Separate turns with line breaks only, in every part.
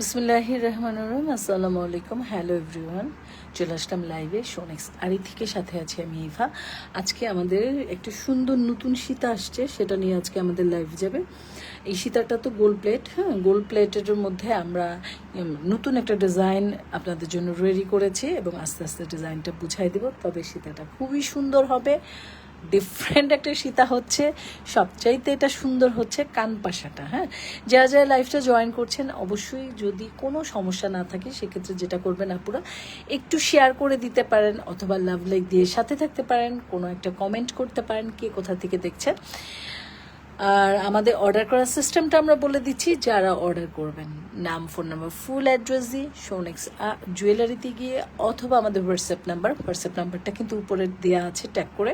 বিসমুল্লাহ রহমান রহিম, আসসালামু আলাইকুম। হ্যালো এভরিওয়ান চলে আসলাম লাইভে সোনেক্স আরি থেকে সাথে আছি আমি ইভা আজকে আমাদের একটা সুন্দর নতুন সীতা আসছে, সেটা নিয়ে আজকে আমাদের লাইভ যাবে। এই সীতাটা তো গোল প্লেট হ্যাঁ? গোল প্লেটের মধ্যে আমরা নতুন একটা ডিজাইন আপনাদের জন্য রেডি করেছি এবং আস্তে আস্তে ডিজাইনটা বুঝাই দেব। তবে সীতাটা খুবই সুন্দর হবে। ডিফারেন্ট একটা সীতা হচ্ছে, সবচাইতে এটা সুন্দর হচ্ছে কান পাশাটা হ্যাঁ? যারা যারা লাইফটা জয়েন করছেন, অবশ্যই যদি কোনো সমস্যা না থাকে, সেক্ষেত্রে যেটা করবেন আপুরা, একটু শেয়ার করে দিতে পারেন অথবা লাভ লাইক দিয়ে সাথে থাকতে পারেন, কোনো একটা কমেন্ট করতে পারেন, কে কোথা থেকে দেখছেন। আর আমাদের অর্ডার করার সিস্টেমটা আমরা বলে দিচ্ছি, যারা অর্ডার করবেন। নাম ফোন নাম্বার ফুল অ্যাড্রেস দিয়ে শোনেক্স জুয়েলারিতে গিয়ে অথবা আমাদের হোয়াটসঅ্যাপ নাম্বার হোয়াটসঅ্যাপ নাম্বারটা কিন্তু উপরে দেওয়া আছে ট্যাগ করে।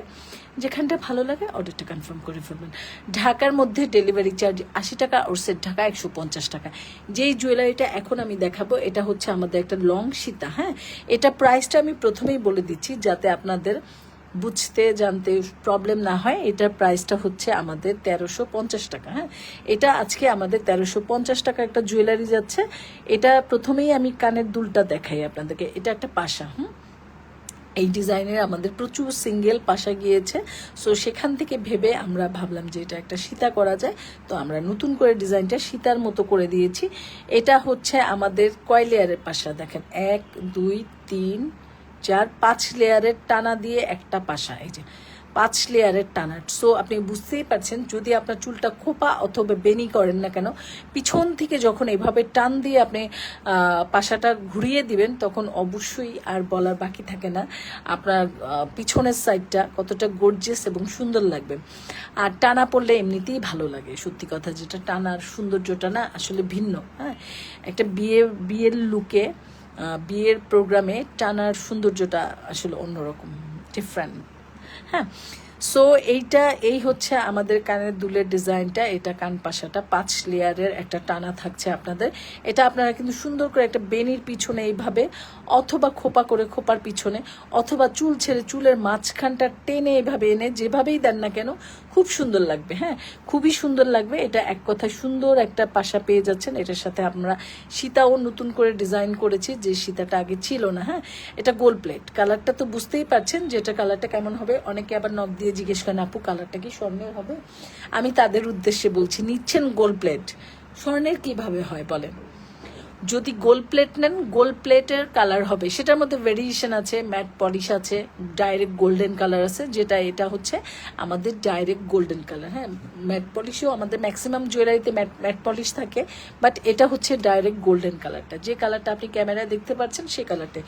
যেখানটা ভালো লাগে অর্ডারটা কনফার্ম করে ফেলবেন। ঢাকার মধ্যে ডেলিভারি চার্জ আশি টাকা, ওর সেট ঢাকা একশো পঞ্চাশ টাকা। যেই জুয়েলারিটা এখন আমি দেখাবো, এটা হচ্ছে আমাদের একটা লং সীতা হ্যাঁ? এটা প্রাইসটা আমি প্রথমেই বলে দিচ্ছি, যাতে আপনাদের বুঝতে, জানতে প্রবলেম না হয়, এটার প্রাইসটা হচ্ছে আমাদের তেরোশো পঞ্চাশ টাকা হ্যাঁ? এটা আজকে আমাদের তেরোশো পঞ্চাশ টাকা একটা জুয়েলারি যাচ্ছে। এটা প্রথমেই আমি কানের দুলটা দেখাই আপনাদেরকে। এটা একটা পাশা, হুম? এই ডিজাইনের আমাদের প্রচুর সিঙ্গেল পাশা গিয়েছে। সো সেখান থেকে ভেবে আমরা ভাবলাম যে এটা একটা সীতা করা যায়। তো আমরা নতুন করে ডিজাইনটা সীতার মতো করে দিয়েছি। এটা হচ্ছে আমাদের কয় লেয়ারের পাশা, দেখেন। এক, দুই, তিন চার পাঁচ লেয়ারের টানা দিয়ে একটা পাশা, এই যে পাঁচ লেয়ারের টানা। সো আপনি বুঝতেই পারছেন, যদি আপনার চুলটা খোপা অথবা বেনি করেন না কেন, পিছন থেকে যখন এভাবে টান দিয়ে আপনি পাশাটা ঘুরিয়ে দিবেন, তখন অবশ্যই আর বলার বাকি থাকে না। আপনার পিছনের সাইডটা কতটা গর্জিয়াস এবং সুন্দর লাগবে। আর টানা পড়লে এমনিতেই ভালো লাগে। সত্যি কথা, যেটা টানার সৌন্দর্যটা না আসলে ভিন্ন হ্যাঁ? একটা বিয়ে, বিয়ের লুকে বিয়ের প্রোগ্রামে টানার সৌন্দর্যটা আসলে অন্যরকম ডিফারেন্ট হ্যাঁ? সো এইটা, এই হচ্ছে আমাদের কানের দুলের ডিজাইনটা। এটা কান পাশাটা, পাঁচ লেয়ারের একটা টানা থাকছে আপনাদের। এটা আপনারা কিন্তু সুন্দর করে একটা বেনির পিছনে এইভাবে, অথবা খোপা করে খোপার পিছনে, অথবা চুল ছেড়ে চুলের মাঝখানটা টেনে এভাবে এনে যেভাবেই দেন না কেন, খুব সুন্দর লাগবে হ্যাঁ? খুবই সুন্দর লাগবে। এটা এক কথায় সুন্দর একটা পাশা পেয়ে যাচ্ছেন। এটার সাথে আমরা সীতাও নতুন করে ডিজাইন করেছি, যে সীতাটা আগে ছিল না হ্যাঁ? এটা গোল প্লেট। কালারটা তো বুঝতেই পারছেন যে এটা কালারটা কেমন হবে। অনেকে আবার নখ দিয়ে জিজ্ঞেস করেন, আপু কালারটা কি স্বর্ণের হবে? আমি তাদের উদ্দেশ্যে বলছি, নিচ্ছেন গোল্ড প্লেট স্বর্ণের কীভাবে হয় বলেন? যদি গোল প্লেট নেন গোল প্লেটের কালার হবে। সেটার মধ্যে ভেরিয়েশন আছে ম্যাট পলিশ আছে ডাইরেক্ট গোল্ডেন কালার আছে, যেটা এটা হচ্ছে আমাদের ডাইরেক্ট গোল্ডেন কালার হ্যাঁ ম্যাট পলিশও আমাদের ম্যাক্সিমাম জুয়েলারিতে ম্যাট ম্যাট পলিশ থাকে বাট এটা হচ্ছে ডাইরেক্ট গোল্ডেন কালারটা যে কালারটা আপনি ক্যামেরায় দেখতে পাচ্ছেন, সেই কালারটা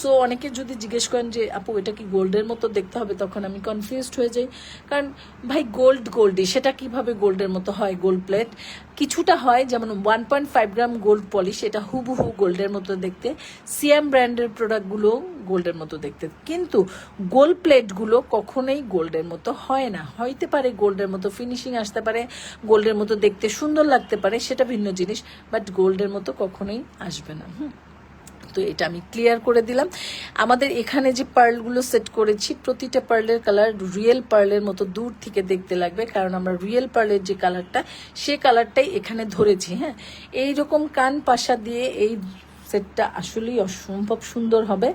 সো অনেকে যদি জিজ্ঞেস করেন যে, আপু, এটা কি গোল্ডের মতো দেখতে হবে? তখন আমি কনফিউজড হয়ে যাই। কারণ, ভাই গোল্ড গোল্ডই সেটা কীভাবে গোল্ডের মতো হয় গোল্ড প্লেট কিছুটা হয়, যেমন one point five gram gold polish এটা হুবহু গোল্ডের মতো দেখতে। সিএম ব্র্যান্ডের প্রোডাক্টগুলো গোল্ডের মতো দেখতে। কিন্তু গোল্ড প্লেটগুলো কখনোই গোল্ডের মতো হয় না। হইতে পারে গোল্ডের মতো ফিনিশিং আসতে পারে, গোল্ডের মতো দেখতে সুন্দর লাগতে পারে, সেটা ভিন্ন জিনিস বাট গোল্ডের মতো কখনোই আসবে না। হুম। তো এটা আমি ক্লিয়ার করে দিলাম। আমাদের এখানে যে পার্লগুলো সেট করেছি, প্রতিটা পার্লের কালার রিয়েল পার্লের মতো দূর থেকে দেখতে লাগবে, কারণ আমরা রিয়েল পার্লের যে কালারটা সে কালারটাই এখানে ধরেছি হ্যাঁ? এই রকম কান পাশা দিয়ে এই সেটটা আসলেই অসম্ভব সুন্দর হবে।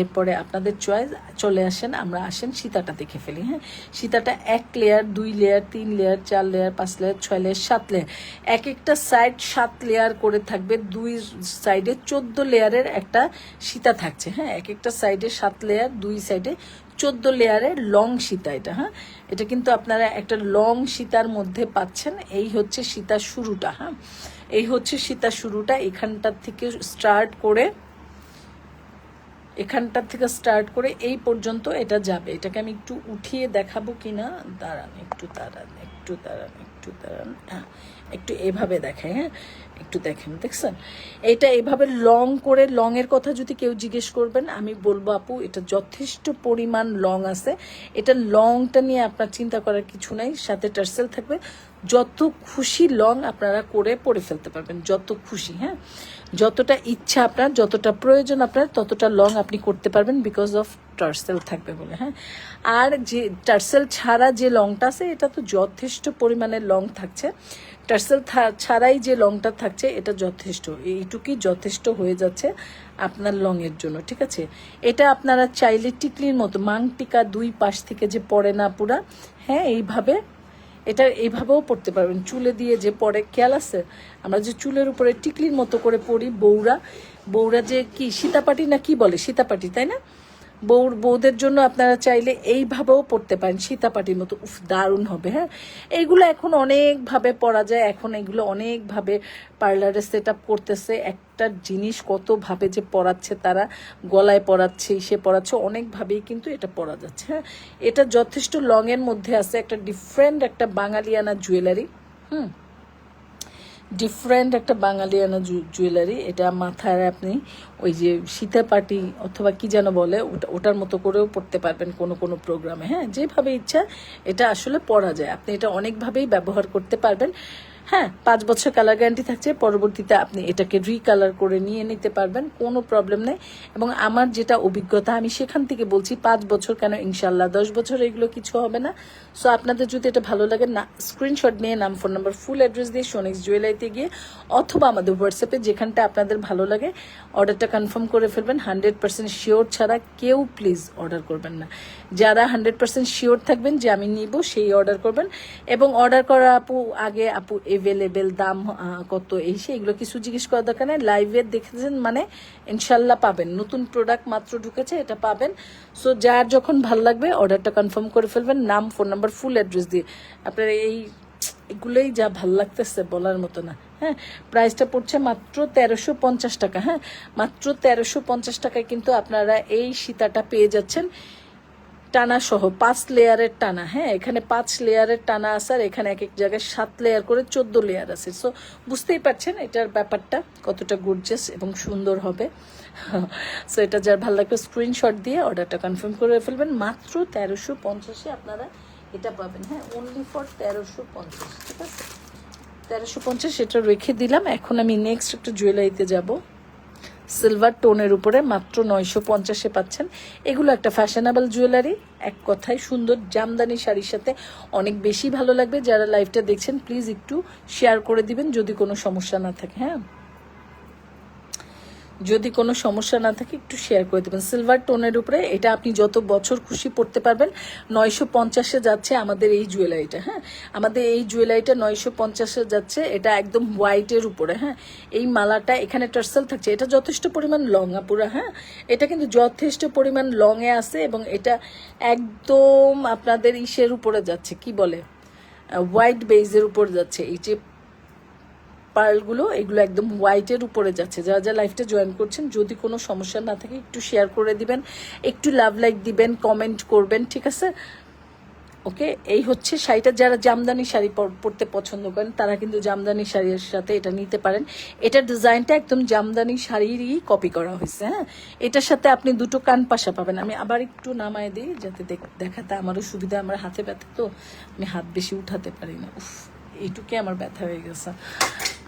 এরপরে আপনাদের চয়েস চলে আসেন, আমরা আসেন সীতাটা দেখে ফেলি হ্যাঁ? সীতাটা এক লেয়ার দুই লেয়ার তিন লেয়ার চার লেয়ার পাঁচ লেয়ার ছয় লেয়ার সাত লেয়ার এক একটা সাইড সাত লেয়ার করে থাকবে, দুই সাইডে চোদ্দ লেয়ারের একটা সীতা থাকছে হ্যাঁ? এক একটা সাইডে সাত লেয়ার দুই সাইডে চোদ্দ লেয়ারের লং সীতা এটা হ্যাঁ? এটা কিন্তু আপনারা একটা লং সীতার মধ্যে পাচ্ছেন, এই হচ্ছে সীতার শুরুটা হ্যাঁ? এই হচ্ছে সীতা শুরুটা এখানটার থেকে স্টার্ট করে এখানটার থেকে স্টার্ট করে এই পর্যন্ত এটা যাবে। এটাকে আমি একটু উঠিয়ে দেখাবো কিনা? দাঁড়ান, একটু দাঁড়ান একটু দাঁড়ান একটু একটু এভাবে দেখে হ্যাঁ? একটু দেখেন, দেখছেন? এটা এভাবে লং করে লং এর কথা যদি কেউ জিজ্ঞেস করবেন, আমি বলব, আপু, এটা যথেষ্ট পরিমাণ লং আছে। এটা লংটা নিয়ে আপনার চিন্তা করার কিছু নাই, সাথে টার্সেল থাকবে। যত খুশি লং আপনারা করে পরে ফেলতে পারবেন, যত খুশি হ্যাঁ? যতটা ইচ্ছা আপনার, যতটা প্রয়োজন আপনার, ততটা লং আপনি করতে পারবেন বিকজ অফ টার্সেল থাকবে বলে হ্যাঁ? আর যে টার্সেল ছাড়া যে লংটা আছে, এটা তো যথেষ্ট পরিমাণে লং থাকছে। টার্সেল ছাড়াই যে লংটা থাকছে, এটা যথেষ্ট। এইটুকুই যথেষ্ট হয়ে যাচ্ছে আপনার লংয়ের জন্য, ঠিক আছে? এটা আপনারা চাইলে টিকলির মতো মাং টিকা দুই পাশ থেকে যে পড়ে না পুরা হ্যাঁ এইভাবে এটা এইভাবেও পড়তে পারবেন। চুলে দিয়ে যে পরে খেয়াল আছে? আমরা যে চুলের উপরে টিকলির মতো করে পড়ি বৌরা বৌরা যে কি, সীতাপাটি না কি বলে? সীতাপাটি, তাই না? বউর বউদের জন্য আপনারা চাইলে এইভাবেও পড়তে পারেন। সীতাপাটির মতো, উফ, দারুণ হবে হ্যাঁ? এইগুলো এখন অনেকভাবে পরা যায়। এখন এগুলো অনেকভাবে পার্লারে সেট আপ করতেছে। একটা জিনিস কতভাবে যে পড়াচ্ছে তারা, গলায় পরাচ্ছে সে পরাচ্ছে অনেকভাবেই কিন্তু এটা পরা যাচ্ছে হ্যাঁ? এটা যথেষ্ট লংয়ের মধ্যে আছে। একটা ডিফারেন্ট একটা বাঙালিয়ানা জুয়েলারি হুম? ডিফারেন্ট একটা বাঙালিয়ানা জুয়েলারি এটা মাথায় আপনি ওই যে সীতাপাটি অথবা কি যেন বলে, ওটা, ওটার মতো করেও পড়তে পারবেন কোনো কোনো প্রোগ্রামে হ্যাঁ? যেভাবে ইচ্ছা, এটা আসলে পড়া যায়। আপনি এটা অনেকভাবেই ব্যবহার করতে পারবেন। হ্যাঁ পাঁচ বছর কালার গ্যারান্টি থাকছে, পরবর্তীতে আপনি এটাকে রিকালার করে নিয়ে নিতে পারবেন, কোনো প্রবলেম নেই। এবং আমার যেটা অভিজ্ঞতা, আমি সেখান থেকে বলছি, পাঁচ বছর কেন ইনশাল্লাহ দশ বছর এগুলো কিছু হবে না। সো আপনাদের যদি এটা ভালো লাগে, না স্ক্রিনশট নিয়ে, নাম ফোন নাম্বার ফুল অ্যাড্রেস দিয়ে সোনেক্স জুয়েলারিতে গিয়ে, অথবা আমাদের হোয়াটসঅ্যাপে যেখানটা আপনাদের ভালো লাগে অর্ডারটা কনফার্ম করে ফেলবেন। হান্ড্রেড পার্সেন্ট শিওর ছাড়া কেউ প্লিজ অর্ডার করবেন না। যারা হান্ড্রেড পার্সেন্ট শিওর থাকবেন যে আমি নিব, সেই অর্ডার করবেন। এবং অর্ডার করা আপু, আগে আপু এভেলেবেল দাম কত, এই সে, এগুলো কিছু জিজ্ঞেস করার দরকার নেই। লাইভে দেখেছেন মানে ইনশাল্লাহ পাবেন। নতুন প্রোডাক্ট মাত্র ঢুকেছে, এটা পাবেন। সো যার যখন ভালো লাগবে অর্ডারটা কনফার্ম করে ফেলবেন। নাম ফোন নাম্বার ফুল অ্যাড্রেস দিয়ে। আপনার এই, এগুলোই যা ভালো লাগতেছে বলার মতো না। হ্যাঁ প্রাইসটা পড়ছে মাত্র তেরোশো পঞ্চাশ টাকা হ্যাঁ। মাত্র তেরোশো পঞ্চাশ টাকায় কিন্তু আপনারা এই সীতাটা পেয়ে যাচ্ছেন টানা সহ, পাঁচ লেয়ারের টানা হ্যাঁ। এখানে পাঁচ লেয়ারের টানা আছে আর এখানে এক এক জায়গায় সাত লেয়ার করে চোদ্দ লেয়ার আছে। সো বুঝতেই পারছেন এটার ব্যাপারটা কতটা গুডজাস এবং সুন্দর হবে। সো এটা যার ভালো লাগবে স্ক্রিনশট দিয়ে অর্ডারটা কনফার্ম করে ফেলবেন। মাত্র তেরোশো পঞ্চাশে আপনারা এটা পাবেন হ্যাঁ। অনলি ফর তেরোশো পঞ্চাশ, ঠিক আছে? তেরোশো পঞ্চাশ সেটা রেখে দিলাম। এখন আমি নেক্সট একটা জুয়েলারিতে যাব। সিলভার টোনের উপরে মাত্র নয়শো পঞ্চাশে পাচ্ছেন। এগুলো একটা ফ্যাশনেবল জুয়েলারি এক কথায় সুন্দর জামদানি শাড়ির সাথে অনেক বেশি ভালো লাগবে। যারা লাইভটা দেখছেন প্লিজ একটু শেয়ার করে দিবেন যদি কোনো সমস্যা না থাকে হ্যাঁ? যদি কোনো সমস্যা না থাকে, একটু শেয়ার করে দেবেন। সিলভার টোনের উপরে এটা আপনি যত বছর খুশি পড়তে পারবেন, নয়শো পঞ্চাশে যাচ্ছে আমাদের এই জুয়েলারিটা হ্যাঁ? আমাদের এই জুয়েলারিটা নয়শো পঞ্চাশে যাচ্ছে, এটা একদম হোয়াইটের উপরে হ্যাঁ? এই মালাটা এখানে টার্সেল থাকছে, এটা যথেষ্ট পরিমাণ লং আপুরা হ্যাঁ? এটা কিন্তু যথেষ্ট পরিমাণ লংয়ে আছে এবং এটা একদম আপনাদের ইসের উপরে যাচ্ছে, কি বলে? হোয়াইট বেজের উপর যাচ্ছে, এই যে পার্লগুলো এগুলো একদম হোয়াইটের উপরে যাচ্ছে। যারা যা লাইফটা জয়েন করছেন, যদি কোনো সমস্যা না থাকে, একটু শেয়ার করে দিবেন, একটু লাভ লাইক দিবেন, কমেন্ট করবেন, ঠিক আছে? ওকে? এই হচ্ছে শাড়িটা। যারা জামদানি শাড়ি পর- পরতে পছন্দ করেন, তারা কিন্তু জামদানি শাড়ির সাথে এটা নিতে পারেন। এটার ডিজাইনটা একদম জামদানি শাড়িরই কপি করা হয়েছে হ্যাঁ? এটার সাথে আপনি দুটো কান পাশা পাবেন। আমি আবার একটু নামায় দিই, যাতে দেখ- দেখাতে আমারও সুবিধা, আমার হাতে ব্যথা তো, আমি হাত বেশি উঠাতে পারি না। উফ এইটুকে আমার ব্যথা হয়ে গেছে।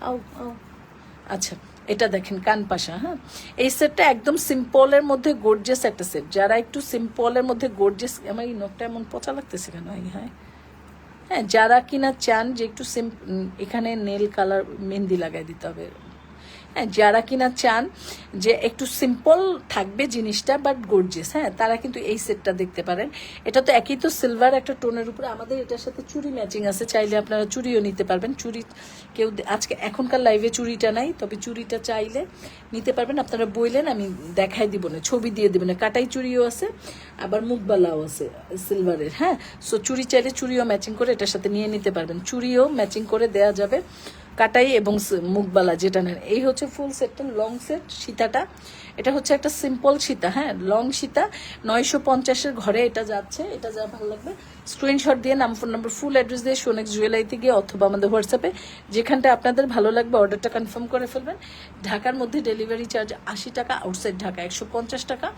আও আচ্ছা এটা দেখেন, কান পাশা হ্যাঁ? এই সেটটা একদম সিম্পলের মধ্যে গর্জিয়াস একটা সেট যারা একটু সিম্পলের মধ্যে গর্জিয়াস আমার এই নখটা এমন পচা লাগতেছে কেন? এই হ্যাঁ। হ্যাঁ যারা কিনা চান যে একটু সিম এখানে নেল কালার মেহেন্দি লাগাই দিতে হবে। হ্যাঁ যারা কিনা চান যে একটু সিম্পল থাকবে জিনিসটা বাট গর্জিয়াস হ্যাঁ তারা কিন্তু এই সেটটা দেখতে পারেন। এটা তো একই তো সিলভার একটা টোনের উপরে। আমাদের এটার সাথে চুরি ম্যাচিং আছে, চাইলে আপনারা চুরিও নিতে পারবেন। চুড়ি কেউ আজকে এখনকার লাইভে চুরিটা নাই, তবে চুড়িটা চাইলে নিতে পারবেন। আপনারা বইলেন, আমি দেখাই দিব না, ছবি দিয়ে দেবেন কাটাই চুড়িও আছে, আবার মুখবালাও আছে সিলভারের হ্যাঁ? সো চুরি চাইলে চুড়িও ম্যাচিং করে এটার সাথে নিয়ে নিতে পারবেন। চুড়িও ম্যাচিং করে দেয়া যাবে। কাটাই এবং মুখবালা যেটা নেন। এই হচ্ছে ফুল সেটটা লং সেট সীতাটা। এটা হচ্ছে একটা সিম্পল সীতা হ্যাঁ লং সীতা। নয়শো পঞ্চাশের ঘরে এটা যাচ্ছে, এটা যা ভালো লাগবে। স্ক্রিনশট দিয়ে নাম ফোন নাম্বার ফুল অ্যাড্রেস দিয়ে সোনেক্স জুয়েলারিতে গিয়ে অথবা আমাদের হোয়াটসঅ্যাপে যেখানটা আপনাদের ভালো লাগবে অর্ডারটা কনফার্ম করে ফেলবেন। ঢাকার মধ্যে ডেলিভারি চার্জ আশি টাকা আউটসাইড ঢাকা একশো পঞ্চাশ টাকা।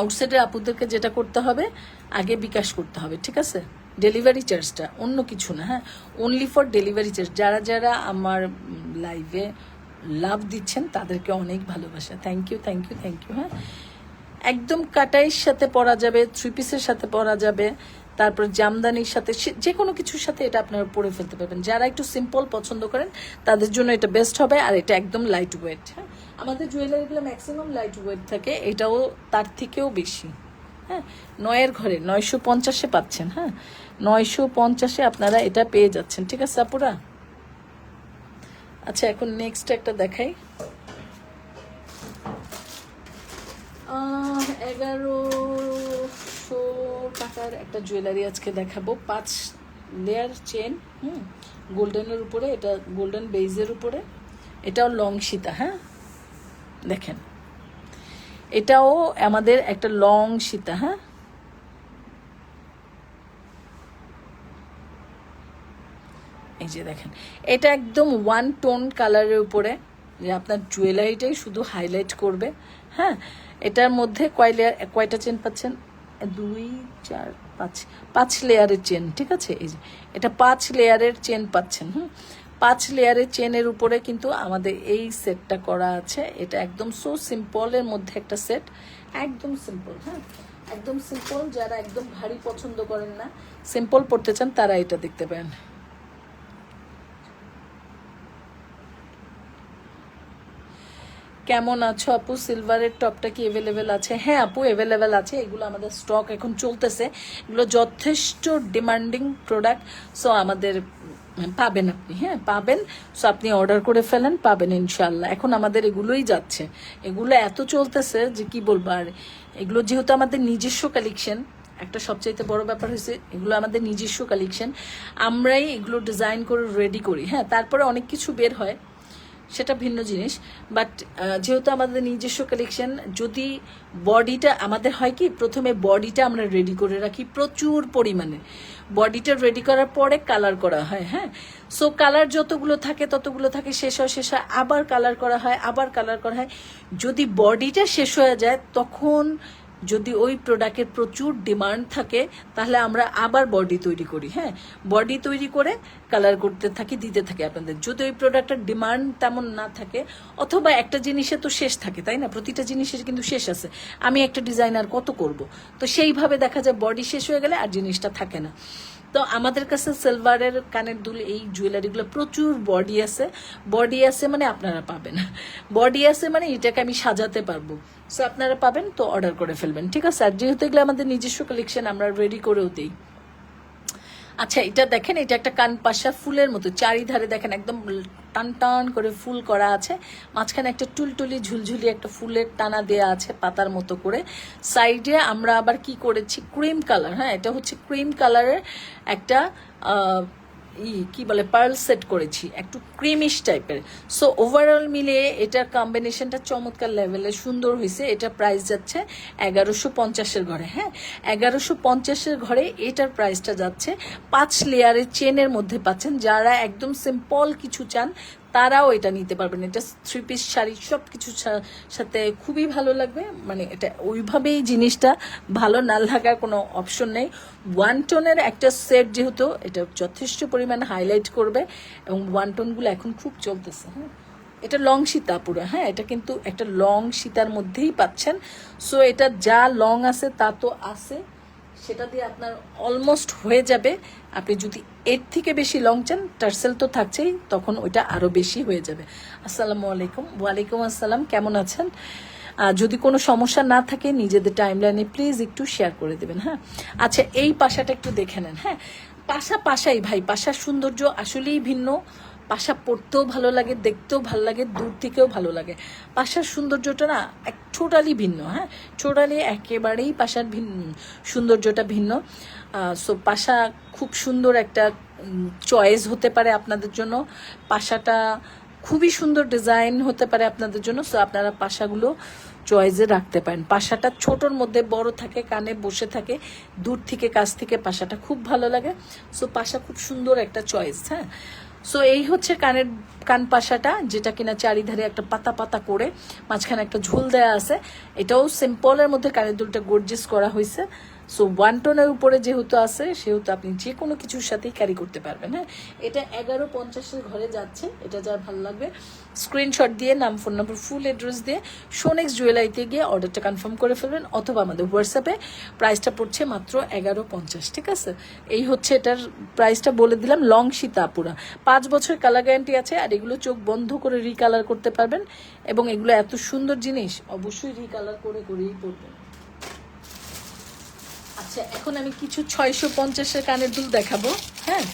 আউটসাইডের আপুদেরকে যেটা করতে হবে, আগে বিকাশ করতে হবে, ঠিক আছে? ডেলিভারি চার্জটা অন্য কিছু না হ্যাঁ? অনলি ফর ডেলিভারি চার্জ যারা যারা আমার লাইভে লাভ দিচ্ছেন, তাদেরকে অনেক ভালোবাসা। Thank you thank you thank you হ্যাঁ? একদম কাটাইয়ের সাথে পরা যাবে থ্রি পিসের সাথে পরা যাবে, তারপর জামদানির সাথে যে কোনো কিছুর সাথে এটা আপনারা পরে ফেলতে পারবেন। যারা একটু সিম্পল পছন্দ করেন, তাদের জন্য এটা বেস্ট হবে, আর এটা একদম লাইট ওয়েট হ্যাঁ? আমাদের জুয়েলারিগুলো ম্যাক্সিমাম লাইট ওয়েট থাকে, এটাও তার থেকেও বেশি হ্যাঁ? নয়ের ঘরে নয়শো পঞ্চাশে পাচ্ছেন হ্যাঁ? নয়শো পঞ্চাশে আপনারা এটা পেয়ে যাচ্ছেন। ঠিক আছে, আপুরা? আচ্ছা এখন নেক্সট একটা দেখাই। এগারোশো টাকার একটা জুয়েলারি আজকে দেখাবো। পাঁচ লেয়ার চেন হুম গোল্ডেনের উপরে, এটা গোল্ডেন বেইজের উপরে। এটাও লং সীতা হ্যাঁ? দেখেন, এটাও আমাদের একটা লং সীতা হ্যাঁ? এই যে দেখেন, এটা একদম ওয়ান টোন কালারের উপরে। যে আপনার জুয়েলারিটাই শুধু হাইলাইট করবে। হ্যাঁ এটার মধ্যে কয় লেয়ার কয়টা চেন পাচ্ছেন? দুই, চার, পাঁচ পাঁচ লেয়ারের চেন ঠিক আছে? এই যে, এটা পাঁচ লেয়ারের চেন পাচ্ছেন, হুম? পাঁচ লেয়ারের চেনের উপরে কিন্তু আমাদের এই সেটটা করা আছে। এটা একদম সো সিম্পলের মধ্যে একটা সেট একদম সিম্পল হ্যাঁ? একদম সিম্পল যারা একদম ভারী পছন্দ করেন না সিম্পল পড়তে চান, তারা এটা দেখতে পারেন। কেমন আছো আপু? সিলভারের টপটা কি অ্যাভেলেবেল আছে? হ্যাঁ আপু অ্যাভেলেবেল আছে। এগুলো আমাদের স্টক এখন চলতেছে। এগুলো যথেষ্ট ডিমান্ডিং প্রোডাক্ট সো আমাদের পাবেন আপনি। হ্যাঁ পাবেন। সো আপনি অর্ডার করে ফেলেন, পাবেন ইনশাল্লাহ এখন আমাদের এগুলোই যাচ্ছে। এগুলো এত চলতেছে যে কি বলব আর, এগুলো যেহেতু আমাদের নিজস্ব কালেকশন একটা সবচাইতে বড় ব্যাপার হয়েছে, এগুলো আমাদের নিজস্ব কালেকশন আমরাই এগুলো ডিজাইন করে রেডি করি। হ্যাঁ তারপরে অনেক কিছু বের হয়। সেটা ভিন্ন জিনিস বাট যেহেতু আমাদের নিজস্ব কালেকশন যদি বডিটা আমাদের হয় কি, প্রথমে বডিটা আমরা রেডি করে রাখি প্রচুর পরিমাণে। বডিটা রেডি করার পরে কালার করা হয় হ্যাঁ? সো কালার যতগুলো থাকে, ততগুলো থাকে, শেষ হয় শেষ হয়, আবার কালার করা হয়, আবার কালার করা হয়। যদি বডিটা শেষ হয়ে যায়, তখন যদি ওই প্রোডাক্টের প্রচুর ডিমান্ড থাকে, তাহলে আমরা আবার বডি তৈরি করি হ্যাঁ? বডি তৈরি করে কালার করতে থাকি, দিতে থাকি আপনাদের। যদি ওই প্রোডাক্টের ডিমান্ড তেমন না থাকে, অথবা একটা জিনিসে তো শেষ থাকে, তাই না? প্রতিটা জিনিসের কিন্তু শেষ আছে। আমি একটা ডিজাইনার কত করব? তো সেইভাবে দেখা যায় বডি শেষ হয়ে গেলে আর জিনিসটা থাকে না। তো আমাদের কাছে সিলভারের কানের দুল এই জুয়েলারিগুলো প্রচুর বডি আছে। বডি আছে মানে আপনারা পাবেন। বডি আছে মানে এটাকে আমি সাজাতে পারব। সো আপনারা পাবেন, তো অর্ডার করে ফেলবেন। ঠিক আছে? আর যেহেতু এগুলো আমাদের নিজস্ব কালেকশন আমরা রেডি করেও দিই। আচ্ছা এটা দেখেন, এটা একটা কান পাশা ফুলের মতো। চারিধারে দেখেন, একদম টান টান করে ফুল করা আছে। মাঝখানে একটা টুলটুলি, ঝুলঝুলি একটা ফুলের টানা দেয়া আছে পাতার মতো করে। সাইডে আমরা আবার কি করেছি? ক্রিম কালার হ্যাঁ এটা হচ্ছে ক্রিম কালারের একটা ই, কি বলে পার্ল সেট করেছি, একটু ক্রিমিশ টাইপের সো ওভারঅল মিলে এটার কম্বিনেশনটা চমৎকার লেভেলে সুন্দর হয়েছে এটা প্রাইস যাচ্ছে এগারোশো পঞ্চাশের ঘরে হ্যাঁ? এগারোশো পঞ্চাশের ঘরে এটার প্রাইসটা যাচ্ছে পাঁচ লেয়ারের চেনের মধ্যে পাচ্ছেন। যারা একদম সিম্পল কিছু চান তারাও এটা নিতে পারবেন। এটা থ্রি পিস শাড়ি সব কিছুর সা- সাথে খুবই ভালো লাগবে। মানে এটা ওইভাবেই জিনিসটা ভালো না লাগার কোনো অপশন নেই। ওয়ান টোনের একটা সেট যেহেতু, এটা যথেষ্ট পরিমাণ হাইলাইট করবে এবং ওয়ান টোনগুলো এখন খুব চলতেছে হ্যাঁ? এটা লং সীতা পুরো হ্যাঁ? এটা কিন্তু একটা লং সীতার মধ্যেই পাচ্ছেন। সো এটা যা লং আছে তা তো আছে। সেটা দিয়ে আপনার অলমোস্ট হয়ে যাবে। আপনি যদি এর থেকে বেশি লং চান টার্সেল তো থাকছেই, তখন ওইটা আরও বেশি হয়ে যাবে। আসসালামু আলাইকুম। ওয়ালাইকুম আসসালাম। কেমন আছেন? যদি কোনো সমস্যা না থাকে, নিজেদের টাইমলাইনে প্লিজ একটু শেয়ার করে দেবেন হ্যাঁ? আচ্ছা এই পাশাটা একটু দেখে নেন হ্যাঁ? পাশা পাশাই ভাই পাশার সৌন্দর্য আসলেই ভিন্ন। পাশা পড়তেও ভালো লাগে, দেখতেও ভালো লাগে, দূর থেকেও ভালো লাগে। পাশার সৌন্দর্যটা না এক টোটালি ভিন্ন হ্যাঁ? টোটালি একেবারেই পাশার ভিন্ন, সৌন্দর্যটা ভিন্ন। সো পাশা খুব সুন্দর একটা চয়েস হতে পারে আপনাদের জন্য। পাশাটা খুবই সুন্দর ডিজাইন হতে পারে আপনাদের জন্য সো আপনারা পাশাগুলো চয়েসে রাখতে পারেন। পাশাটা ছোটোর মধ্যে বড় থাকে, কানে বসে থাকে, দূর থেকে, কাছ থেকে পাশাটা খুব ভালো লাগে। সো পাশা খুব সুন্দর একটা চয়েস হ্যাঁ? সো এই হচ্ছে কানের, কান পাশাটা, যেটা কিনা চারিধারে একটা পাতা পাতা করে, মাঝখানে একটা ঝোল দেয়া আছে। এটাও সিম্পলের মধ্যে কানের দুলটা গর্জিস করা হয়েছে। সো ওয়ান টোনের উপরে যেহেতু আছে, সেহেতু আপনি যে কোনো কিছুর সাথেই ক্যারি করতে পারবেন হ্যাঁ? এটা এগারো পঞ্চাশের ঘরে যাচ্ছে, এটা যার ভালো লাগবে। স্ক্রিনশট দিয়ে, নাম ফোন নাম্বার ফুল অ্যাড্রেস দিয়ে সোনেক্স জুয়েলারিতে গিয়ে অর্ডারটা কনফার্ম করে ফেলবেন, অথবা আমাদের হোয়াটসঅ্যাপে প্রাইসটা পড়ছে মাত্র এগারো পঞ্চাশ, ঠিক আছে? এই হচ্ছে এটার প্রাইসটা বলে দিলাম লং সীতাপুরা। পাঁচ বছর কালার গ্যারান্টি আছে, আর এগুলো চোখ বন্ধ করে রিকালার করতে পারবেন, এবং এগুলো এত সুন্দর জিনিস, অবশ্যই রিকালার করে করেই পড়বেন। আচ্ছা এখন আমি কিছু ছয়শো পঞ্চাশের কানের দুল দেখাবো। হ্যাঁ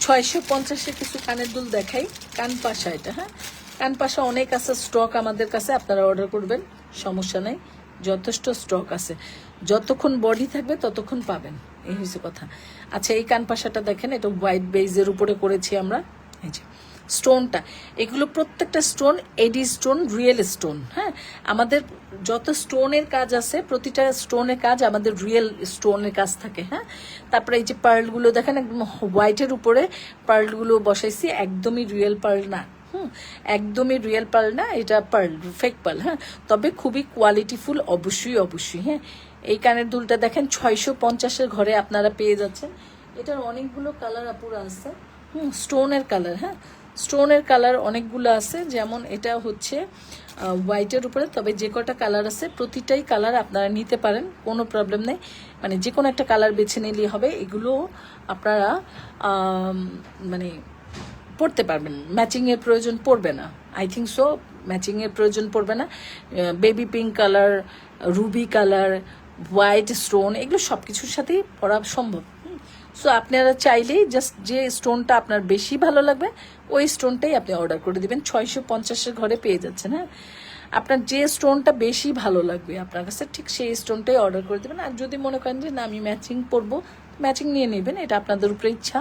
ছয়শো পঞ্চাশের কিছু কানের দুল দেখাই। কান পাশা এটা হ্যাঁ? কান পাশা অনেক আছে, স্টক আমাদের কাছে, আপনারা অর্ডার করবেন, সমস্যা নেই। যথেষ্ট স্টক আছে। যতক্ষণ বডি থাকবে, ততক্ষণ পাবেন। এই হচ্ছে কথা। আচ্ছা এই কান পাশাটা দেখেন, এটা হোয়াইট বেইজের উপরে করেছি আমরা। এই যে স্টোনটা। এগুলো প্রত্যেকটা stone AD stone, real stone হ্যাঁ? আমাদের যত স্টোনের কাজ আছে, প্রতিটা স্টোনের কাজ আমাদের রিয়েল স্টোনের কাজ থাকে হ্যাঁ? তারপরে এই যে পার্লগুলো দেখেন, একদম হোয়াইটের উপরে পার্লগুলো বসাইছি, একদমই রিয়েল পার্ল না, হুম? একদমই রিয়েল পার্ল না, এটা পার্ল, ফেক পার্ল হ্যাঁ? তবে খুবই কোয়ালিটিফুল, অবশ্যই অবশ্যই হ্যাঁ? এই কানের দুলটা দেখেন, ছয়শো পঞ্চাশের ঘরে আপনারা পেয়ে যাচ্ছেন। এটার অনেকগুলো কালার আপুরা আছে, হুম? স্টোনের কালার হ্যাঁ? স্টোনের কালার অনেকগুলো আছে, যেমন এটা হচ্ছে হোয়াইটের উপরে, তবে যে কটা কালার আছে, প্রতিটাই কালার আপনারা নিতে পারেন, কোনো প্রবলেম নেই। মানে যে কোনো একটা কালার বেছে নিলেই হবে, এগুলো আপনারা মানে পড়তে পারবেন। ম্যাচিংয়ের প্রয়োজন পড়বে না। আই থিঙ্ক সো ম্যাচিংয়ের প্রয়োজন পড়বে না। Baby pink colour ruby colour white stone এগুলো সব কিছুর সাথেই পরা সম্ভব। সো আপনারা চাইলেই জাস্ট যে স্টোনটা আপনার বেশি ভালো লাগবে, ওই স্টোনটাই আপনি অর্ডার করে দিবেন। ছয়শো পঞ্চাশের ঘরে পেয়ে যাচ্ছেন হ্যাঁ? আপনার যে স্টোনটা বেশি ভালো লাগবে আপনার কাছে, ঠিক সেই স্টোনটাই অর্ডার করে দেবেন। আর যদি মনে করেন যে, না, আমি ম্যাচিং পরবো ম্যাচিং নিয়ে নেবেন, এটা আপনাদের উপরে ইচ্ছা,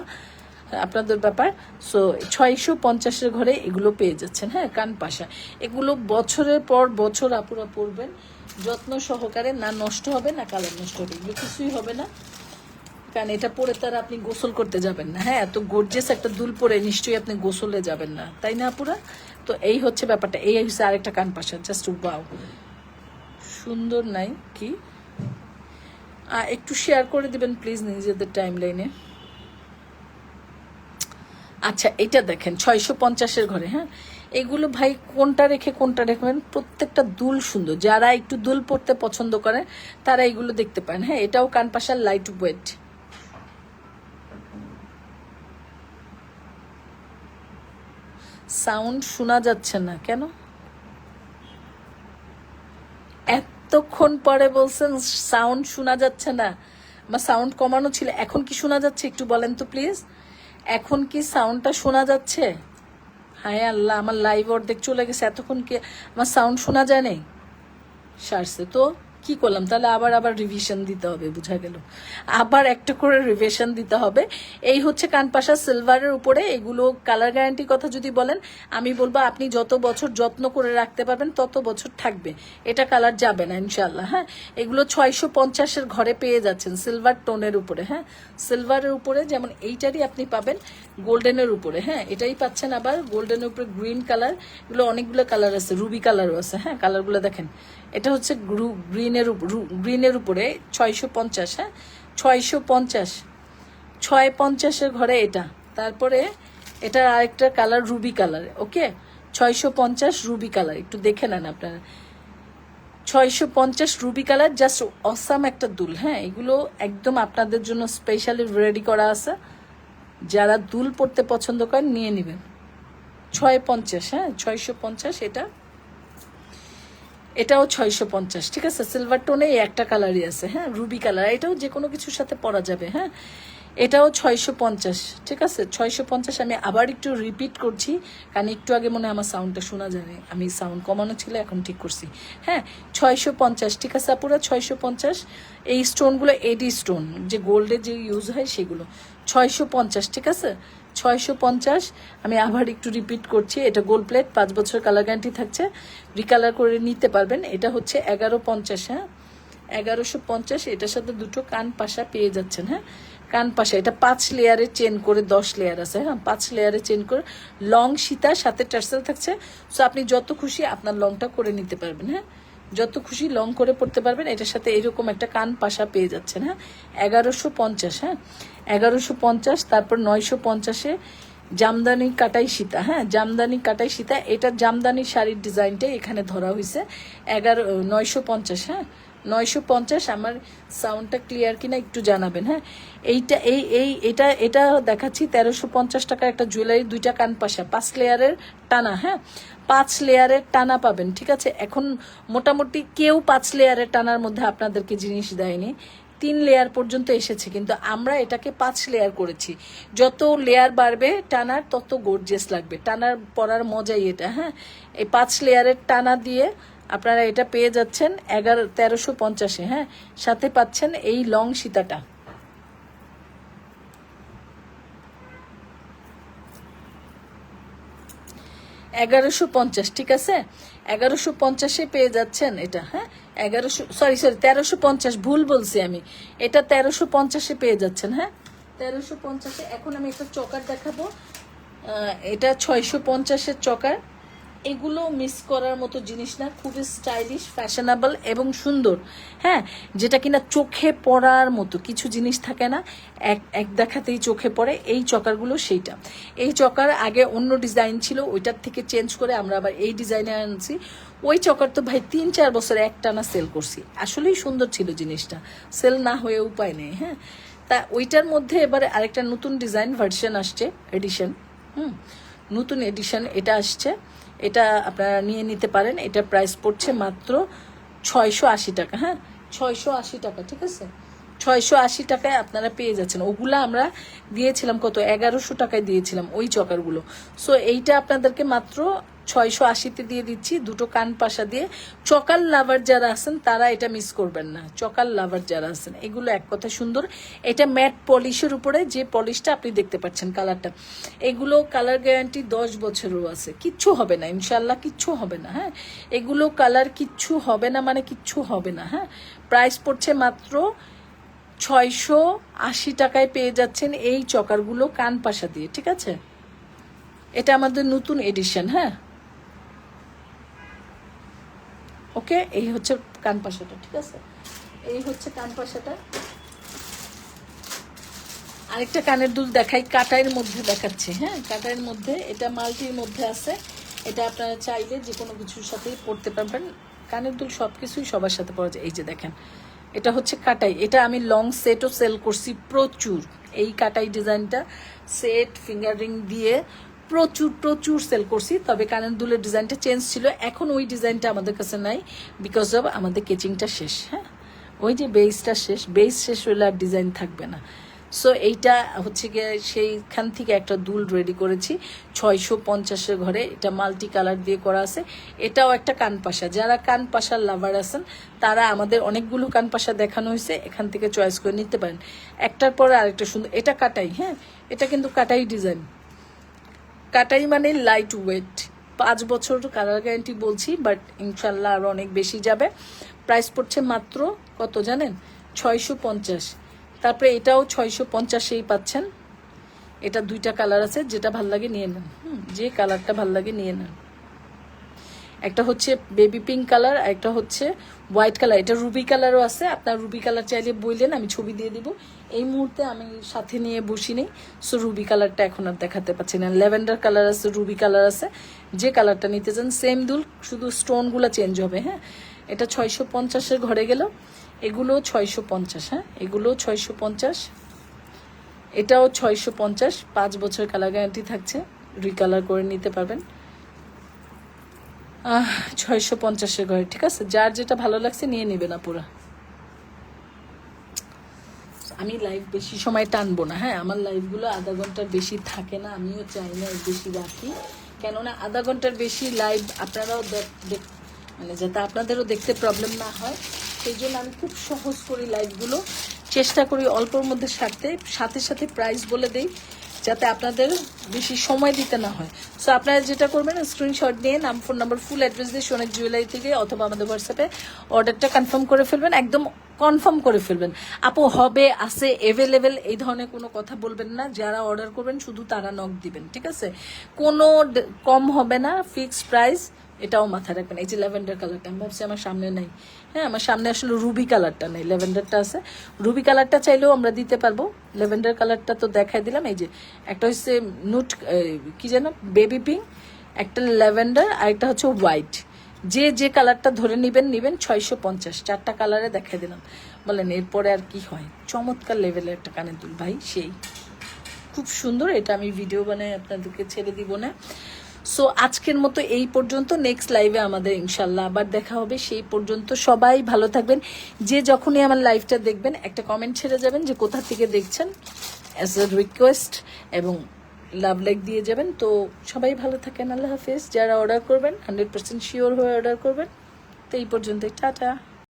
আপনাদের ব্যাপার। সো ছয়শো পঞ্চাশের ঘরে এগুলো পেয়ে যাচ্ছেন হ্যাঁ কান পাশা এগুলো বছরের পর বছর আপুরা পরবেন, যত্ন সহকারে, না নষ্ট হবে, না কালার নষ্ট হবে, এগুলো কিছুই হবে না। কারণ এটা পরে তার আপনি গোসল করতে যাবেন না। হ্যাঁ এত গর্জেস একটা দুল পরে নিশ্চয়ই আপনি গোসলে যাবেন না। তাই না আপুরা? তো এই হচ্ছে ব্যাপারটা। এই হচ্ছে আরেকটা কান পাশা। জাস্ট বাও সুন্দর নাই কি? একটু শেয়ার করে দিবেন প্লিজ নিজেদের টাইম লাইনে আচ্ছা এটা দেখেন, ছয়শো পঞ্চাশের ঘরে হ্যাঁ? এগুলো ভাই কোনটা রেখে, কোনটা রেখবেন প্রত্যেকটা দুল সুন্দর। যারা একটু দুল পড়তে পছন্দ করে, তারা এগুলো দেখতে পারেন। হ্যাঁ এটাও কানপাশার লাইট ওয়েট সাউন্ড শোনা যাচ্ছে না, কেন? এতক্ষণ পরে বলছেন সাউন্ড শোনা যাচ্ছে না। আমার সাউন্ড কমানো ছিল, এখন কি শোনা যাচ্ছে একটু বলেন তো প্লিজ। এখন কি সাউন্ডটা শোনা যাচ্ছে? হায় আল্লাহ, আমার লাইভ অর্ধেক চলে গেছে, এতক্ষণ কি আমার সাউন্ড শোনা যায় নাই? সারছে তো। কি করলাম? তাহলে আবার আবার রিভিশন দিতে হবে, বুঝা গেল। আবার একটা করে রিভিশন দিতে হবে। এই হচ্ছে কানপাশা সিলভারের উপরে, এগুলো কালার গ্যারান্টির কথা যদি বলেন, আমি বলব আপনি যত বছর যত্ন করে রাখতে পারবেন, তত বছর থাকবে। এটা কালার যাবে না ইনশাল্লাহ হ্যাঁ? এগুলো ছয়শো পঞ্চাশের ঘরে পেয়ে যাচ্ছেন সিলভার টোনের উপরে হ্যাঁ? সিলভারের উপরে যেমন এইটারই আপনি পাবেন গোল্ডেনের উপরে হ্যাঁ? এটাই পাচ্ছেন আবার গোল্ডেনের উপরে গ্রিন কালার এগুলো অনেকগুলো কালার আছে রুবি কালারও আছে হ্যাঁ? কালারগুলো দেখেন। এটা হচ্ছে গ্রু, গ্রিনের গ্রিনের উপরে ছয়শো পঞ্চাশ হ্যাঁ? ছয়শো পঞ্চাশ। ছয় পঞ্চাশের ঘরে এটা। তারপরে এটার আরেকটা কালার রুবি কালার, ওকে? ছয়শো পঞ্চাশ রুবি কালার, একটু দেখে নেন আপনারা। ছয়শো পঞ্চাশ রুবি কালার, জাস্ট অসাম একটা দুল হ্যাঁ? এগুলো একদম আপনাদের জন্য স্পেশালি রেডি করা আছে। যারা দুল পড়তে পছন্দ করেন, নিয়ে নেবেন। ছয় পঞ্চাশ হ্যাঁ? ছয়শো পঞ্চাশ এটা এটাও ছয়শো পঞ্চাশ, ঠিক আছে? সিলভার টোনে এই একটা কালারই আছে হ্যাঁ? রুবি কালার এটাও যে কোনো কিছুর সাথে পরা যাবে হ্যাঁ? এটাও ছয়শো পঞ্চাশ, ঠিক আছে? ছয়শো পঞ্চাশ আমি আবার একটু রিপিট করছি, কারণ একটু আগে মনে আমার সাউন্ডটা শোনা যাবে আমি সাউন্ড কমানো ছিল, এখন ঠিক করছি হ্যাঁ? ছয়শো পঞ্চাশ, ঠিক আছে আপুরা? ছয়শো পঞ্চাশ, এই স্টোনগুলো এডি স্টোন যে গোল্ডের যে ইউজ হয় সেগুলো। ছয়শো পঞ্চাশ, ঠিক আছে? ছয়শো পঞ্চাশ। আমি আবার একটু রিপিট করছি, এটা গোল্ড প্লেট পাঁচ বছর কালার গ্যারান্টি থাকছে। রিকালার করে নিতে পারবেন, এটা হচ্ছে এগারো পঞ্চাশ হ্যাঁ? এগারোশো পঞ্চাশ, এটার সাথে দুটো কান পাশা পেয়ে যাচ্ছেন হ্যাঁ? কান পাশা, এটা পাঁচ লেয়ারে চেন করে দশ লেয়ার আছে হ্যাঁ? পাঁচ লেয়ারে চেন করে লং সীতা, সাথে টার্সেল থাকছে। সো আপনি যত খুশি আপনার লংটা করে নিতে পারবেন হ্যাঁ? যত খুশি লং করে পড়তে পারবেন, এটার সাথে এরকম একটা কান পাশা পেয়ে যাচ্ছেন হ্যাঁ? এগারোশো পঞ্চাশ হ্যাঁ? এগারোশো পঞ্চাশ, তারপর নয়শো পঞ্চাশে জামদানি কাটাই সীতা হ্যাঁ জামদানি কাটাই সীতা, এটা জামদানি শাড়ির ডিজাইনটা এখানে ধরা হয়েছে। এগারো নয়শো পঞ্চাশ হ্যাঁ নয়শো পঞ্চাশ, আমার সাউন্ডটা ক্লিয়ার কিনা একটু জানাবেন হ্যাঁ। এইটা, এই এই, এটা এটা দেখাচ্ছি, তেরোশো পঞ্চাশ টাকা একটা জুয়েলারি, দুইটা কান পাশা, পাঁচ লেয়ারের টানা হ্যাঁ পাঁচ লেয়ারের টানা পাবেন, ঠিক আছে? এখন মোটামুটি কেউ পাঁচ লেয়ারের টানার মধ্যে আপনাদেরকে জিনিস দেয়নি। তিন লেয়ার পর্যন্ত এসেছে, কিন্তু আমরা এটাকে পাঁচ লেয়ার করেছি। যত লেয়ার বাড়বে, টানার তত গর্জিয়াস লাগবে। টানার পরার মজাই এটা হ্যাঁ? এই পাঁচ লেয়ারের টানা দিয়ে আপনারা এটা পেয়ে যাচ্ছেন এগারো, তেরোশো পঞ্চাশে হ্যাঁ? সাথে পাচ্ছেন এই লং সীতাটা। এগারোশো পঞ্চাশ, ঠিক আছে? এগারোশো পঞ্চাশে পেয়ে যাচ্ছেন এটা হ্যাঁ? এগারোশো সরি সরি তেরোশো পঞ্চাশ, ভুল বলছি আমি। এটা তেরোশো পঞ্চাশে পেয়ে যাচ্ছেন হ্যাঁ? তেরোশো পঞ্চাশে, এখন আমি একটা চকার দেখাবো। এটা ছয়শো পঞ্চাশের চকার। এগুলো মিস করার মতো জিনিস না, খুবই স্টাইলিশ ফ্যাশনেবল এবং সুন্দর। হ্যাঁ যেটা কিনা চোখে পড়ার মতো, কিছু জিনিস থাকে না, এক এক দেখাতেই চোখে পড়ে, এই চকারগুলো সেইটা। এই চকার আগে অন্য ডিজাইন ছিল, ওইটার থেকে চেঞ্জ করে আমরা আবার এই ডিজাইনে আনছি। ওই চকার তো ভাই তিন, চার বছর একটানা সেল করছি। আসলেই সুন্দর ছিল জিনিসটা। সেল না হয়ে উপায় নেই হ্যাঁ। তা ওইটার মধ্যে এবারে আরেকটা নতুন ডিজাইন ভার্সন আসছে এডিশন হুম। নতুন এডিশন এটা আসছে। এটা আপনারা নিয়ে নিতে পারেন। এটা প্রাইস পড়ছে মাত্র ছয়শো আশি টাকা হ্যাঁ? ছয়শো আশি টাকা, ঠিক আছে? ছয়শো আশি টাকায় আপনারা পেয়ে যাচ্ছেন। ওগুলো আমরা দিয়েছিলাম কত? এগারোশো টাকায় দিয়েছিলাম ওই চকারগুলো। সো এইটা আপনাদেরকে মাত্র ছয়শো আশিতে দিয়ে দিচ্ছি, দুটো কান পাশা দিয়ে। চকাল লাভার যারা আছেন, তারা এটা মিস করবেন না। চকাল লাভার যারা আছেন, এগুলো এক কথা সুন্দর। এটা ম্যাট পলিশের উপরে যে পলিশটা আপনি দেখতে পাচ্ছেন কালারটা এগুলো কালার গ্যারান্টি দশ বছরও আছে। কিচ্ছু হবে না ইনশাল্লাহ কিচ্ছু হবে না হ্যাঁ? এগুলো কালার কিচ্ছু হবে না মানে কিচ্ছু হবে না হ্যাঁ? প্রাইস পড়ছে মাত্র ছয়শো আশি টাকায় পেয়ে যাচ্ছেন এই চকারগুলো কান পাশা দিয়ে, ঠিক আছে? এটা আমাদের নতুন এডিশন হ্যাঁ? ওকে, এই হচ্ছে কান পাশাটা, ঠিক আছে? এই হচ্ছে কান পাশাটা। আরেকটা কানের দুল দেখাই, কাটাইয়ের মধ্যে দেখাচ্ছি হ্যাঁ? কাটাইয়ের মধ্যে, এটা মাল্টির মধ্যে আছে। এটা আপনারা চাইলে যে কোনো কিছুর সাথেই পড়তে পারবেন। কানের দুল সব কিছুই সবার সাথে পড়া যায়। এই যে দেখেন, এটা হচ্ছে কাটাই। এটা আমি লং সেটও সেল করছি প্রচুর। এই কাটাই ডিজাইনটা সেট ফিঙ্গারিং দিয়ে প্রচুর প্রচুর সেল করছি। তবে কানের দুলের ডিজাইনটা চেঞ্জ ছিল। এখন ওই ডিজাইনটা আমাদের কাছে নাই বিকজ অফ আমাদের কেচিংটা শেষ হ্যাঁ? ওই যে বেসটা শেষ। বেস শেষ হলে আর ডিজাইন থাকবে না। সো এইটা হচ্ছে গিয়ে সেইখান থেকে একটা দুল রেডি করেছি। ছয়শো পঞ্চাশের ঘরে। এটা মাল্টি কালার দিয়ে করা আছে। এটাও একটা কানপাশা। যারা কানপাশার লাভার আছেন, তারা আমাদের অনেকগুলো কানপাশা দেখানো হয়েছে। এখান থেকে চয়েস করে নিতে পারেন। একটার পরে আরেকটা সুন্দর। এটা কাটাই হ্যাঁ? এটা কিন্তু কাটাই ডিজাইন কাটাই মানে লাইট ওয়েট পাঁচ বছর কালার গ্যারান্টি বলছি বাট ইনশাল্লাহ আরও অনেক বেশি যাবে। প্রাইস পড়ছে মাত্র কত জানেন? ছয়শো পঞ্চাশ। তারপরে এটাও ছয়শো পঞ্চাশেই পাচ্ছেন। এটা দুইটা কালার আছে যেটা ভালো লাগে নিয়ে নেন। হুম, যে কালারটা ভালো লাগে নিয়ে নেন। একটা হচ্ছে বেবি পিঙ্ক কালার আর একটা হচ্ছে হোয়াইট কালার এটা রুবি কালারও আছে। আপনার রুবি কালার চাইলে বললেন, আমি ছবি দিয়ে দিব। এই মুহূর্তে আমি সাথে নিয়ে বসি নেই সো রুবি কালারটা এখন আর দেখাতে পাচ্ছি না। ল্যাভেন্ডার কালার আছে রুবি কালার আছে। যে কালারটা নিতে চান সেম দুল, শুধু স্টোনগুলো চেঞ্জ হবে হ্যাঁ? এটা ছয়শো পঞ্চাশের ঘরে গেল। এগুলো ছয়শো পঞ্চাশ হ্যাঁ? এগুলো ছয়শো পঞ্চাশ। এটাও ছয়শো পঞ্চাশ। পাঁচ বছর কালার গ্যারান্টি থাকছে রিকালার করে নিতে পারবেন। ছয়শো পঞ্চাশের ঘরে ঠিক আছে? যার যেটা ভালো লাগছে নিয়ে নেবে না পুরা। আমি লাইভ বেশি সময় টানবো না হ্যাঁ? আমার লাইভগুলো আধা ঘণ্টার বেশি থাকে না, আমিও চাই না বেশি রাখি। কেননা আধা ঘণ্টার বেশি লাইভ আপনারাও মানে যাতে আপনাদেরও দেখতে প্রবলেম না হয়, সেই জন্য আমি খুব সহজ করি লাইভগুলো চেষ্টা করি অল্পর মধ্যে সারতে, সাথে সাথে প্রাইস বলে দেই। যাতে আপনাদের বেশি সময় দিতে না হয়। সো আপনারা যেটা করবেন স্ক্রিনশট দিয়ে নাম ফোন নাম্বার ফুল অ্যাড্রেস দিয়ে সোনার জুয়েলারি থেকে অথবা আমাদের হোয়াটসঅ্যাপে অর্ডারটা কনফার্ম করে ফেলবেন, একদম কনফার্ম করে ফেলবেন। আপু, হবে, আছে অ্যাভেলেবেল এই ধরনের কোনো কথা বলবেন না। যারা অর্ডার করবেন, শুধু তারা নক দিবেন, ঠিক আছে? কোনো কম হবে না ফিক্সড প্রাইস এটাও মাথায় রাখবেন। এই যে ল্যাভেন্ডার কালারটা, আমি ভাবছি আমার সামনে নেই। হ্যাঁ আমার সামনে আসলে রুবি কালারটা নেই, ল্যাভেন্ডারটা আছে। রুবি কালারটা চাইলেও আমরা দিতে পারব। ল্যাভেন্ডার কালারটা তো দেখাই দিলাম। এই যে একটা হচ্ছে নুট কি যেন, বেবি পিঙ্ক, একটা ল্যাভেন্ডার, আর একটা হচ্ছে হোয়াইট। যে যে কালারটা ধরে নেবেন নেবেন ছয়শো পঞ্চাশ। চারটা কালারে দেখাই দিলাম। বলেন, এরপরে আর কি হয়? চমৎকার লেভেলের একটা কানের দুল, ভাই, সেই। খুব সুন্দর, এটা আমি ভিডিও বানাই, আপনাদেরকে ছেড়ে দিব না। সো আজকের মতো এই পর্যন্ত। নেক্সট লাইভে আমাদের ইনশাল্লাহ আবার দেখা হবে। সেই পর্যন্ত সবাই ভালো থাকবেন। যে যখনই আমার লাইভটা দেখবেন, একটা কমেন্ট ছেড়ে যাবেন যে কোথা থেকে দেখছেন। অ্যাজ আ রিকোয়েস্ট এবং লাভ লাইক দিয়ে যাবেন। তো সবাই ভালো থাকেন। আল্লাহ হাফেজ। যারা অর্ডার করবেন হান্ড্রেড পার্সেন্ট শিওর হয়ে অর্ডার করবেন। তো এই পর্যন্তই। টাটা।